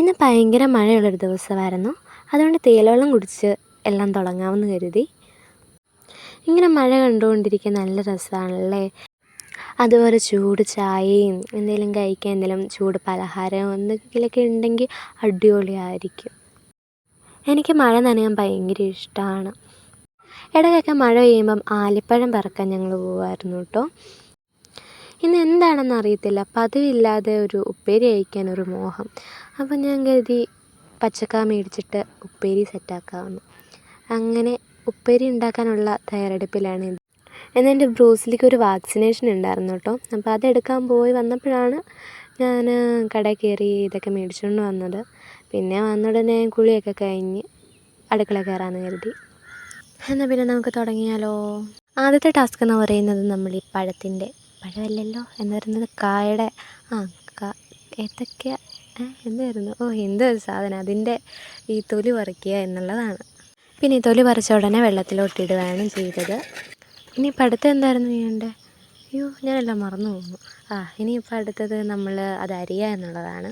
ഇന്ന് ഭയങ്കര മഴയുള്ളൊരു ദിവസമായിരുന്നു. അതുകൊണ്ട് തേയിലവെള്ളം കുടിച്ച് എല്ലാം തുടങ്ങാമെന്ന് കരുതി. ഇങ്ങനെ മഴ കണ്ടുകൊണ്ടിരിക്കാൻ നല്ല രസമാണല്ലേ? അതുപോലെ ചൂട് ചായയും എന്തെങ്കിലും കഴിക്കാൻ എന്തെങ്കിലും ചൂട് പലഹാരം എന്തെങ്കിലുമൊക്കെ ഉണ്ടെങ്കിൽ അടിപൊളിയായിരിക്കും. എനിക്ക് മഴ നനയാൻ ഭയങ്കര ഇഷ്ടമാണ്. ഇടയ്ക്കൊക്കെ മഴ പെയ്യുമ്പം ആലിപ്പഴം പറക്കാൻ ഞങ്ങൾ പോകുമായിരുന്നു കേട്ടോ. ഇന്ന് എന്താണെന്ന് അറിയത്തില്ല. പതിവില്ലാതെ ഒരു ഉപ്പേരി കഴിക്കാൻ ഒരു മോഹം. അപ്പം ഞാൻ കരുതി പച്ചക്ക മേടിച്ചിട്ട് ഉപ്പേരി സെറ്റാക്കാമെന്ന്. അങ്ങനെ ഉപ്പേരി ഉണ്ടാക്കാനുള്ള തയ്യാറെടുപ്പിലാണ് ഇത്. എന്നാൽ എന്റെ ബ്രൂസിലേക്ക് ഒരു വാക്സിനേഷൻ ഉണ്ടായിരുന്നു കേട്ടോ. അപ്പോൾ അതെടുക്കാൻ പോയി വന്നപ്പോഴാണ് ഞാൻ കടയിൽ കയറി ഇതൊക്കെ മേടിച്ചുകൊണ്ട് വന്നത്. പിന്നെ വന്ന വന്നുടനെ കുളിയൊക്കെ കഴിഞ്ഞ് അടുക്കള കയറാമെന്ന് കരുതി. എന്നാൽ പിന്നെ നമുക്ക് തുടങ്ങിയാലോ? ആദ്യത്തെ ടാസ്ക് എന്ന് പറയുന്നത് നമ്മൾ ഈ പഴത്തിന്റെ പഴമല്ലല്ലോ എന്ന് പറയുന്നത് കായയുടെ ആ ക എന്തായിരുന്നു? ഓ എന്തോ ഒരു സാധനം. അതിന്റെ ഈ തൊലി പറിക്കുക എന്നുള്ളതാണ്. പിന്നെ ഈ തൊലി പറിച്ച ഉടനെ വെള്ളത്തിലോട്ടിടുകയാണ് ചെയ്തത്. ചെയ്തത് ഇപ്പം അടുത്ത് എന്തായിരുന്നു ചെയ്യേണ്ടത് അയ്യോ ഞാനെല്ലാം മറന്നു പോകുന്നു. ആ ഇനിയിപ്പോൾ അടുത്തത് നമ്മൾ അത് അരിയുക എന്നുള്ളതാണ്.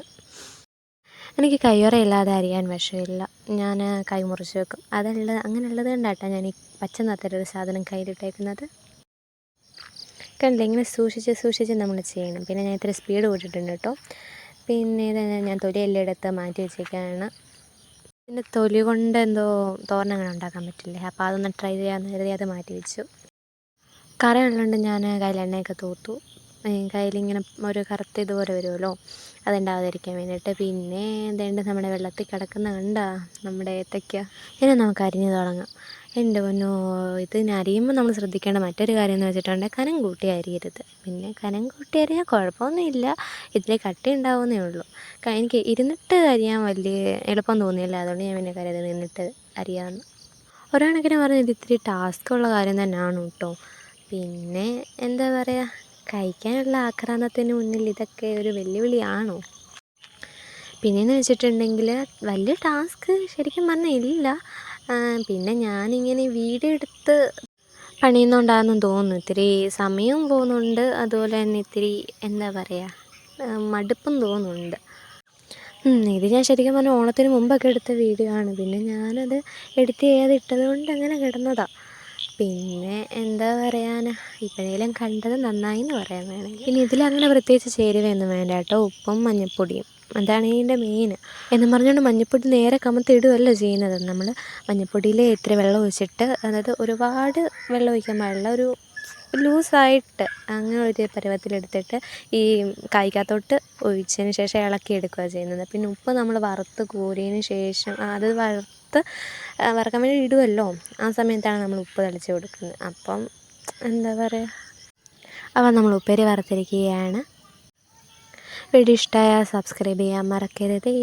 എനിക്ക് കയ്യോറയില്ലാതെ അരിയാൻ വിഷമില്ല. ഞാൻ കൈ മുറിച്ച് വെക്കും. അതല്ല അങ്ങനെയുള്ളത് കൊണ്ടാട്ടോ ഞാൻ ഈ പച്ച നിറത്തിലൊരു സാധനം കയ്യിലിട്ടേക്കുന്നത്. കണ്ടില്ലേ ഇങ്ങനെ സൂക്ഷിച്ച് സൂക്ഷിച്ച് നമ്മൾ ചെയ്യണം. പിന്നെ ഞാൻ ഇത്ര സ്പീഡ് കൂട്ടിയിട്ടുണ്ട് കേട്ടോ പിന്നെ ഇത് ഞാൻ തൊലിയെല്ലാം എടുത്ത് മാറ്റി വെച്ചേക്കാണ്. പിന്നെ തൊലി കൊണ്ട് എന്തോ തോരണങ്ങൾ ഉണ്ടാക്കാൻ പറ്റില്ലേ? അപ്പോൾ അതൊന്ന് ട്രൈ ചെയ്യാൻ കരുതി അത് മാറ്റി വെച്ചു. കറി ഞാൻ കയ്യിൽ എണ്ണയൊക്കെ തൂത്തു. കയ്യിലിങ്ങനെ ഒരു കറുത്ത ഇതുപോലെ വരുമല്ലോ അതുണ്ടാവാതിരിക്കാൻ വേണ്ടിയിട്ട്. പിന്നെ എന്തേണ്ട നമ്മുടെ വെള്ളത്തിൽ കിടക്കുന്ന കണ്ടാ നമ്മുടെ ഏത്തയ്ക്ക ഇനി നമുക്ക് അരിഞ്ഞു തുടങ്ങാം. എന്റെ പൊന്നോ ഇത് അരിയുമ്പോൾ നമ്മൾ ശ്രദ്ധിക്കേണ്ട മറ്റൊരു കാര്യം എന്ന് വെച്ചിട്ടുണ്ടെങ്കിൽ കനം കൂട്ടി അരിയരുത് പിന്നെ കനം കൂട്ടി അരിയാൽ കുഴപ്പമൊന്നുമില്ല ഇതിൽ കട്ടി ഉണ്ടാവുന്നേ ഉള്ളൂ. എനിക്ക് ഇരുന്നിട്ട് അരിയാൻ വലിയ എളുപ്പം തോന്നിയില്ല അതുകൊണ്ട് ഞാൻ പിന്നെ കരുതി നിന്നിട്ട് അരിയാമെന്ന് ഒരാണക്കിന് പറഞ്ഞാൽ ഇത് ഇത്തിരി കാര്യം തന്നെയാണ് കേട്ടോ പിന്നെ എന്താ പറയുക കഴിക്കാനുള്ള ആക്രാന്തത്തിന് മുന്നിൽ ഇതൊക്കെ ഒരു വെല്ലുവിളിയാണോ? പിന്നെയെന്ന് വെച്ചിട്ടുണ്ടെങ്കിൽ വലിയ ടാസ്ക് ശരിക്കും പറഞ്ഞാൽ ഇല്ല. പിന്നെ ഞാനിങ്ങനെ വീഡിയോ എടുത്ത് പണിയുന്നതുകൊണ്ടാണെന്ന് തോന്നുന്നു. ഇത്തിരി സമയവും പോകുന്നുണ്ട്. അതുപോലെ തന്നെ ഇത്തിരി എന്താ പറയുക മടുപ്പും തോന്നുന്നുണ്ട്. ഇത് ഞാൻ ശരിക്കും പറഞ്ഞാൽ ഓണത്തിന് മുമ്പൊക്കെ എടുത്ത വീഡിയോ ആണ് പിന്നെ ഞാനത് എഡിറ്റ് ചെയ്യാതെ ഇട്ടത് കൊണ്ട് അങ്ങനെ കിടന്നതാണ് പിന്നെ എന്താ പറയാനാ ഇപ്പോഴേലും കണ്ടത് നന്നായി എന്ന് പറയാൻ വേണമെങ്കിൽ. പിന്നെ ഇതിലങ്ങനെ പ്രത്യേകിച്ച് ചേരുവയൊന്നും വേണ്ട കേട്ടോ. ഉപ്പും മഞ്ഞൾപ്പൊടിയും അതാണ് ഇതിന്റെ മെയിൻ എന്ന് പറഞ്ഞുകൊണ്ട് മഞ്ഞൾപ്പൊടി നേരെ കമത്തിടുകയല്ല ചെയ്യുന്നത്. നമ്മൾ മഞ്ഞൾപ്പൊടിയിൽ ഇത്തിരി വെള്ളം ഒഴിച്ചിട്ട് അതായത് ഒരുപാട് വെള്ളം ഒഴിക്കാൻ പാടില്ല. ഒരു ലൂസായിട്ട് അങ്ങനെ ഒരു പരുവത്തിലെടുത്തിട്ട് ഈ കായ്ക്കകത്തോട്ട് ഒഴിച്ചതിന് ശേഷം ഇളക്കി എടുക്കുക ചെയ്യുന്നത്. പിന്നെ ഉപ്പ് നമ്മൾ വറുത്ത് കോരിയതിന് ശേഷം അത് വറുത്ത് വറക്കാൻ വേണ്ടി ഇടുമല്ലോ ആ സമയത്താണ് നമ്മൾ ഉപ്പ് തളിച്ച് കൊടുക്കുന്നത്. അപ്പം എന്താ പറയുക അപ്പം നമ്മൾ ഉപ്പേരി വറുത്തിരിക്കുകയാണ്. വീഡിയോ ഇഷ്ടമായാൽ സബ്സ്ക്രൈബ് ചെയ്യാൻ മറക്കരുതേ.